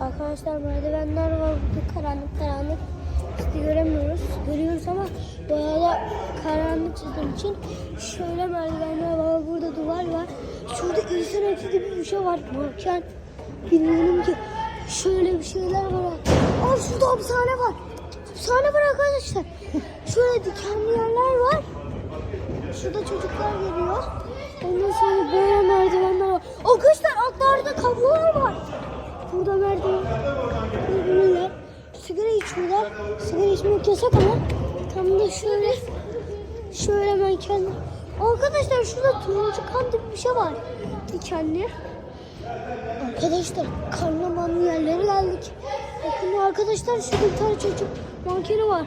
Arkadaşlar merdivenler var burada karanlık karanlık. İşte göremiyoruz. Görüyoruz ama bayağı da karanlık çizdiğim için şöyle merdivenler var. Burada duvar var. Şurada insan eti gibi bir şey var. Bakın bilmiyorum ki. Şöyle bir şeyler var. Aa şurada hapishane var. Hapishane var arkadaşlar. Şöyle dikenli yerler var. Şurada çocuklar geliyor. Ondan sonra böyle merdivenler var. Arkadaşlar. Burada merdiven. Böyle sigara içiyorlar. Sigara içmek yasak ama tam da şöyle şöyle ben kendim. Arkadaşlar şurada turuncu kan gibi bir şey var. Dikenli. Arkadaşlar karnamanlı yerlere geldik. Bakın arkadaşlar şurada bir tane çocuk mankeni var.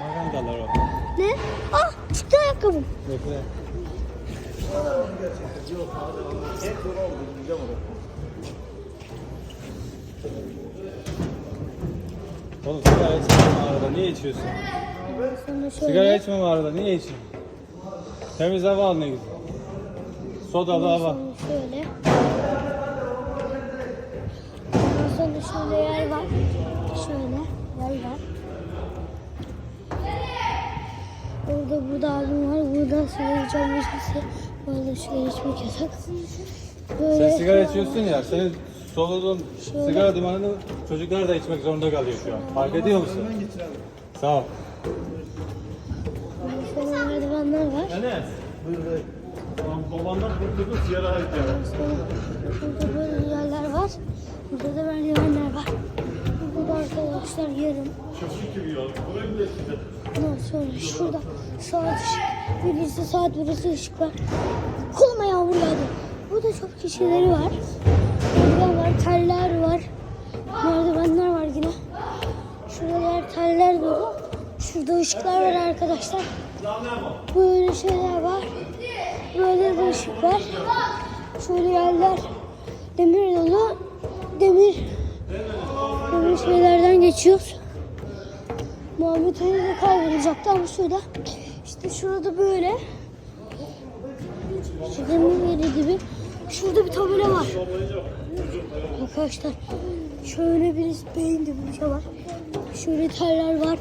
Magandalar o. Ne? Ah çıktı ayakkabım. Bekle. Oğlum sigara içme mağarada niye içiyorsun? Sigara içme mağarada niye içiyorsun? Temiz hava al ne güzel. Sodalı hava. Şöyle. Ondan sonra şöyle yer var. Şöyle yer var. Orada burada abim var. Burada sigara içen birisi. Burada sigara içmek yasak. Böyle Sen sigara içiyorsun ya, senin soluduğun Şöyle. sigara dumanını çocuklar da içmek zorunda kalıyor şu an. Fark ediyor musun? Sağ ol. Sonra merdivenler var. Enes. Buyur Babandan kurtulduk sigara. Sonra burada böyle yerler var. Burada da merdivenler var. Burada yarım. Çöplük gibi ya. Buraya bile size. Ondan sonra şurada saat ışık, birisi saat birisi ışık var. Koluma yağmur yağdı. Burada çok kişileri var. Merdiven var, teller var. Merdivenler var yine. Şurada yer teller dolu. Şurada ışıklar var arkadaşlar. Böyle şeyler var. Böyle de ışık var. Şöyle yerler demir dolu. Demir demir şeylerden geçiyoruz. Muhammed Ali de kaybolacaktı ama şurada işte şurada böyle şu demir yeri gibi şurada bir tabela var. Arkadaşlar şöyle bir beyin gibi bir şey var. Şöyle teller var.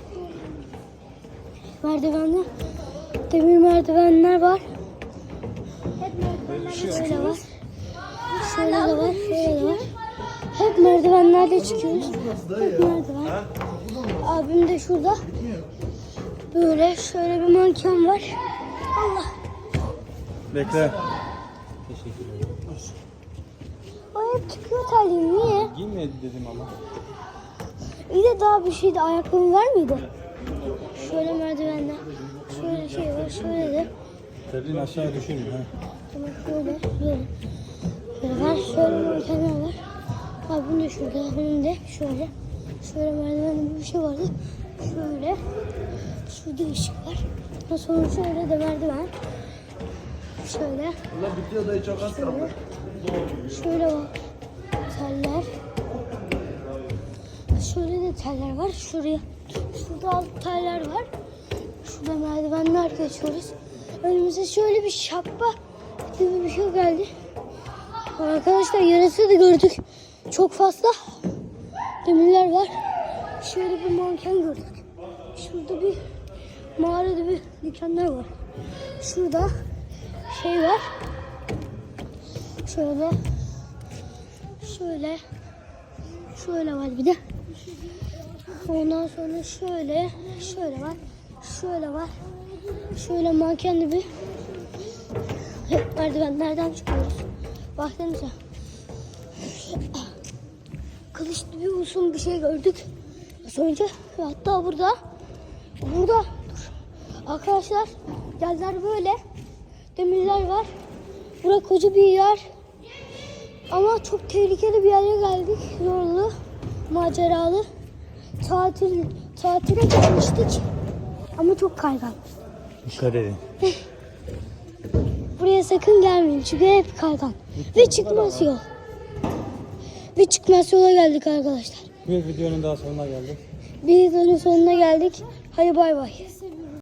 Merdivenler demir merdivenler var. Şöyle var. Şöyle de var. Şöyle de var. Hep merdivenlerle çıkıyoruz. Hep merdiven. Abim de şurada. Böyle şöyle bir manken var. Allah. Bekle. Teşekkür ederim. O hep çıkıyor terliğim. Niye? Giyme dedim ama. İyi de daha bir şeydi. Ayakkabı var mıydı? Şöyle merdivenler. Şöyle şey var. Şöyle de. Terliğin aşağıya düşürme ha. Tamam şöyle. Şöyle. Şöyle var. Şöyle mankenler var. Abim de şurada. Benim de şöyle. Şöyle merdiven gibi bir şey vardı. Şöyle. Şurada ışık var. Ondan sonra şöyle de merdiven. Şöyle. Ulan bitiyor dayı çok az kaldı. Şöyle bak. Teller. Şöyle de teller var. Şuraya. Şurada alt teller var. Şurada merdivenler geçiyoruz. Önümüze şöyle bir şapka gibi bir şey geldi. Arkadaşlar yarısı da gördük. Çok fazla demirler var. Şöyle bir manken gördük. Şurada bir mağarada bir dikenler var. Şurada şey var. Şöyle. Şöyle. Şöyle var bir de. Ondan sonra şöyle. Şöyle var. Şöyle var. Şöyle mankenli bir merdivenlerden çıkıyoruz. Baksanıza. Kılıçlı bir uzun bir şey gördük. Az önce hatta burada burada dur. Arkadaşlar yerler böyle. Demirler var. Bura koca bir yer. Ama çok tehlikeli bir yere geldik. Zorlu, maceralı. Tatil, tatile gelmiştik. Ama çok kaygan. Dikkat edin. Buraya sakın gelmeyin çünkü hep kaygan. Ve çıkmaz yol. Ve çıkmaz yola geldik arkadaşlar. Bir videonun daha sonuna geldik. Bir videonun sonuna geldik. Hadi bay bay.